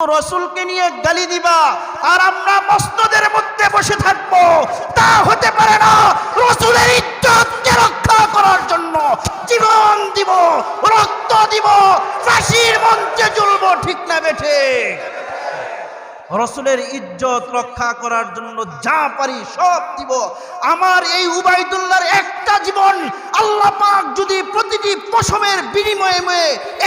রসুলকে নিয়ে গালি দিবা, আর আমরা মস্তদের মধ্যে বসে থাকব। তা হতে পারে না, রসুলের ইজ্জতকে রক্ষা করার জন্য জীবন দিব, রক্ত দিব, ফাঁসির মঞ্চে ঝুলব, ঠিক না বেঠে? রসুলের ইজ্জত রক্ষা করার জন্য যা পারি সব দিব। আমার এই উবাইদুল্লাহর একটা জীবন যদি প্রতিটি পশমের বিনিময়ে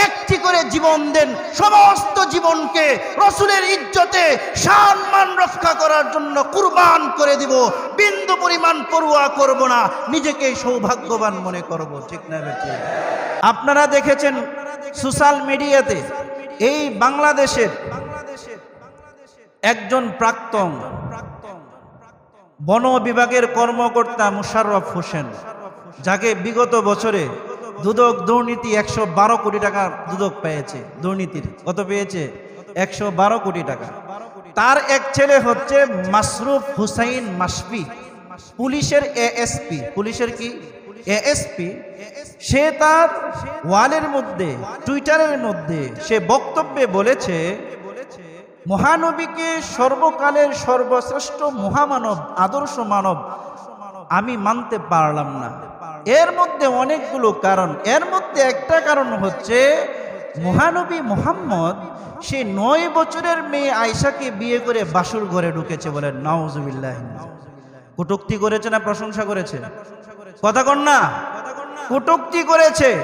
একটি করে জীবন দেন, সমস্ত জীবনকে রসুলের ইজ্জতে সম্মান রক্ষা করার জন্য কুরবান করে দিব, বিন্দু পরিমাণ পড়ুয়া করব না, নিজেকে সৌভাগ্যবান মনে করব, ঠিক না আপনারা দেখেছেন সোশ্যাল মিডিয়াতে এই বাংলাদেশের একজন প্রাক্তন বন বিভাগের কর্মকর্তা মুশাররফ হোসেন। যাকে বিগত বছরে দুদক দুর্নীতি একশো বারো কোটি টাকা দুদক পেয়েছে, দুর্নীতির কত পেয়েছে? একশো বারো কোটি টাকা। তার এক ছেলে হচ্ছে মাসরুফ হুসাইন মাসফি পুলিশের এএসপি। পুলিশের কি? এএসপি। সে তার ওয়ালের মধ্যে, টুইটারের মধ্যে সে বক্তব্যে বলেছে, মহানবীকে সর্বকালের সর্বশ্রেষ্ঠ মহামানব, আদর্শ মানব, আমি মানতে পারলাম না। এর মধ্যে অনেকগুলো কারণ। এর মধ্যে একটা কারণ হচ্ছে, মহানবী মোহাম্মদ সে নয় বছরের মেয়ে আয়সাকে বিয়ে করে বাসুর ঘরে ঢুকেছে বলে নওয়াজুবিল্লাহ কটুক্তি করেছে না প্রশংসা করেছে? কথা কন না। কটুক্তি করেছে।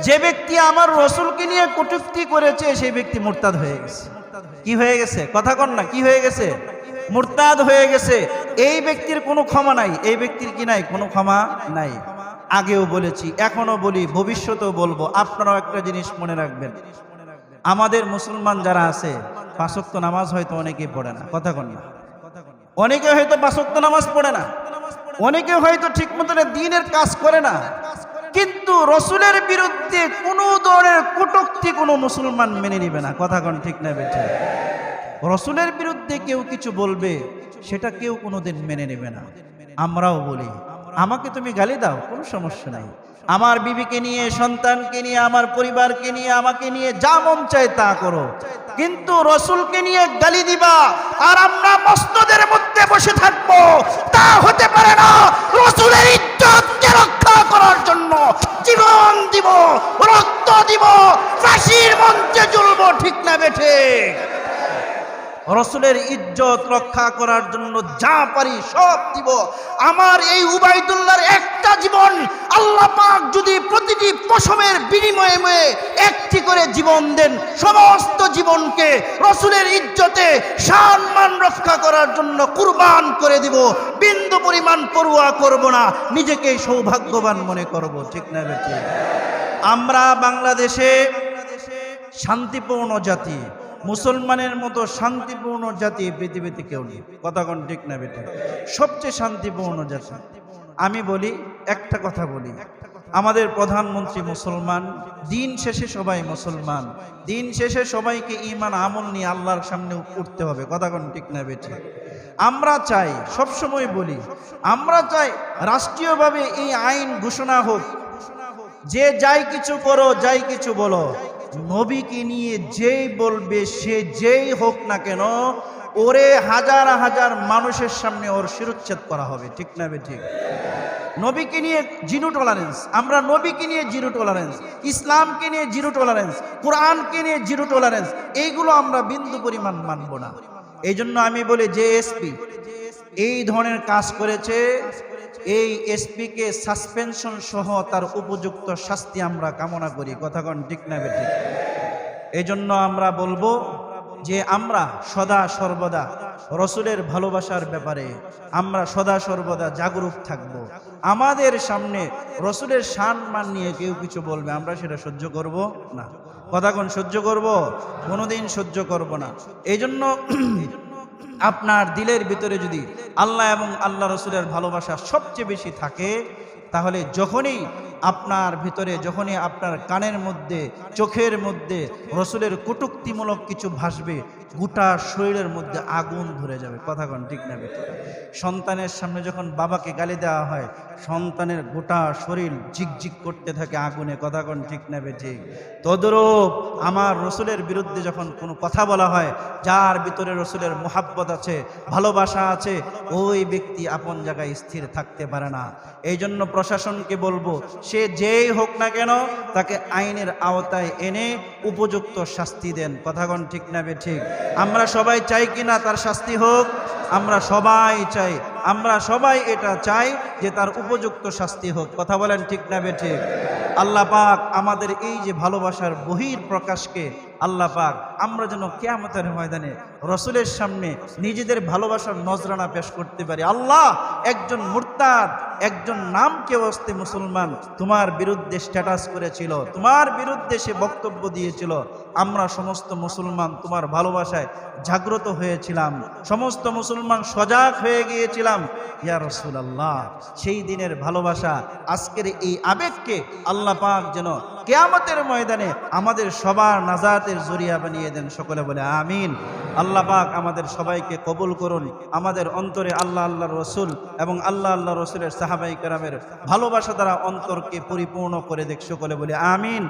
যে ব্যক্তি আমার রসুলকে নিয়ে কটুক্তি করেছে, সেই ব্যক্তি মোরতাদ হয়ে গেছে। কি হয়ে গেছে? কথা কন না। কি হয়ে গেছে? মুরতাদ হয়ে গেছে। এই ব্যক্তির কোনো ক্ষমা নাই। এই ব্যক্তির কি নাই? কোনো ক্ষমা নাই। আগেও বলেছি এখনও বলি, ভবিষ্যতেও বলব, আপনারাও একটা জিনিস মনে রাখবেন। আমাদের মুসলমান যারা আছে, পাঁচক্ত নামাজ হয়তো অনেকেই পড়ে না, কথা কন অনেকে হয়তো পাঁচক্ত নামাজ পড়ে না, অনেকে হয়তো ঠিক মতন দিনের কাজ করে না, কিন্তু রসুলের বিরুদ্ধে কোনো ধরনের কটুক্তি কোনো মুসলমান মেনে নিবে না, কথা কন ঠিক না বেঠে? রসুলের বিরুদ্ধে কেউ কিছু বলবে, সেটা কেউ কোনোদিন মেনে নেবে না। আমরাও বলি আমাকে তুমি গালি দাও, কোনো সমস্যা নাই। আমার বিবিকে নিয়ে, সন্তানকে নিয়ে, আমার পরিবারকে নিয়ে, আমাকে নিয়ে যা মন চায় তা করো। কিন্তু রসুলকে নিয়ে গালি দিবা আর আমরা মস্তদের মধ্যে বসে থাকব, তা হতে পারে না। রসুলের ইজ্জতকে রক্ষা করার জন্য জীবন দিব, রক্ত দিব, ফাঁসির মঞ্চে ঝুলবো ঠিক না বেঠে রসুলের ইজ্জত রক্ষা করার জন্য যা পারি সব দিব। আমার এই উবাইদুল্লাহর একটা জীবন আল্লাহ পাক যদি প্রতিটি পশমের বিনিময়ে একটি করে জীবন দেন, সমস্ত জীবনকে রসুলের ইজ্জতে সম্মান রক্ষা করার জন্য কুরবান করে দিব। বিন্দু পরিমাণ পড়ুয়া করব না নিজেকে সৌভাগ্যবান মনে করব, ঠিক না বেঠি আমরা বাংলাদেশে শান্তিপূর্ণ জাতি। মুসলমানের মতো শান্তিপূর্ণ জাতি পৃথিবীতে কেউ নেই। কথা কোন ঠিক না বেটা সবচেয়ে শান্তিপূর্ণ জাতি। আমি বলি, একটা কথা বলি। আমাদের প্রধানমন্ত্রী মুসলমান, দিন শেষে সবাই মুসলমান। দিন শেষে সবাইকে ইমান আমল নিয়ে আল্লাহর সামনে উঠতে হবে। কথা কোন ঠিক না বেঠে? আমরা চাই, সবসময় বলি, আমরা চাই রাষ্ট্রীয়ভাবে এই আইন ঘোষণা হোক। যে যাই কিছু করো, যাই কিছু বলো। নবীকে নিয়ে যেই বলবে, সে যেই হোক না কেন, ওরে হাজার হাজার মানুষের সামনে ওর শিরোচ্ছেদ করা হবে। ঠিক না ঠিক? নবীকে নিয়ে জিরো টলারেন্স আমরা নবীকে নিয়ে জিরো টলারেন্স ইসলামকে নিয়ে জিরো টলারেন্স কোরআনকে নিয়ে জিরো টলারেন্স এইগুলো আমরা বিন্দু পরিমাণ মানব না। এই জন্য আমি বলি যে এসপি এই ধরনের কাজ করেছে এই এসপিকে সাসপেনশন সহ তার উপযুক্ত শাস্তি আমরা কামনা করি। কথা কন ঠিক না বেঠিক? এই জন্য আমরা বলব যে আমরা সদা সর্বদা রসুলের ভালোবাসার ব্যাপারে আমরা সদা সর্বদা জাগরুক থাকব। আমাদের সামনে রসুলের সান মান নিয়ে কেউ কিছু বলবে, আমরা সেটা সহ্য করব না। কথা কোন সহ্য করব, কোনোদিন সহ্য করব না। এই জন্য আপনার দিলের ভিতরে যদি আল্লাহ এবং আল্লাহ রসুলের ভালোবাসা সবচেয়ে বেশি থাকে তাহলে যখনই আপনার ভিতরে যখনই আপনার কানের মধ্যে, চোখের মধ্যে রসুলের কটুক্তিমূলক কিছু ভাসবে, গোটা শরীরের মধ্যে আগুন ধরে যাবে। কথা কন ঠিক না সন্তানের সামনে যখন বাবাকে গালি দেওয়া হয়, সন্তানের গোটা শরীর ঝিকঝিক করতে থাকে আগুনে। কথা কন ঠিক না ঠিক তদরূপ আমার রসুলের বিরুদ্ধে যখন কোনো কথা বলা হয়, যার ভিতরে রসুলের মোহাব্বত আছে, ভালোবাসা আছে, ওই ব্যক্তি আপন জায়গায় স্থির থাকতে পারে না। এই জন্য প্রশাসনকে বলব সে যেই হোক না কেন তাকে আইনের আওতায় এনে উপযুক্ত শাস্তি দেন। কথাগণ ঠিক না বে ঠিক? আমরা সবাই চাই কি না তার শাস্তি হোক? আমরা সবাই চাই। আমরা সবাই এটা চাই যে তার উপযুক্ত শাস্তি হোক। কথা বলেন ঠিক না বে ঠিক? আল্লাহ পাক আমাদের এই যে ভালোবাসার বহির প্রকাশকে আল্লাহ পাক, আমরা যেন কেয়ামতের ময়দানে রসুলের সামনে নিজেদের ভালোবাসার নজরানা পেশ করতে পারি। আল্লাহ, একজন মুরতাদ, একজন নাম কেউ আসতে মুসলমান, তোমার বিরুদ্ধে স্ট্যাটাস করেছিল, তোমার বিরুদ্ধে সে বক্তব্য দিয়েছিল। আমরা সমস্ত মুসলমান তোমার ভালোবাসায় জাগ্রত হয়েছিলাম, সমস্ত মুসলমান সজাগ হয়ে গিয়েছিলাম। ইয়া রসুল আল্লাহ সেই দিনের ভালোবাসা, আজকের এই আবেগকে আল্লাহ পাক যেন কেয়ামতের ময়দানে আমাদের সবার নাজাতের জরিয়া বানিয়ে দেন, সকলে বলে আমিন। আল্লাহ পাক আমাদের সবাইকে কবুল করুন। আমাদের অন্তরে আল্লাহ আল্লাহ রসুল এবং আল্লাহ আল্লাহ রসুলের সাহাবাই কেরামের ভালোবাসা দ্বারা অন্তরকে পরিপূর্ণ করে দেখ, সকলে বলে আমিন।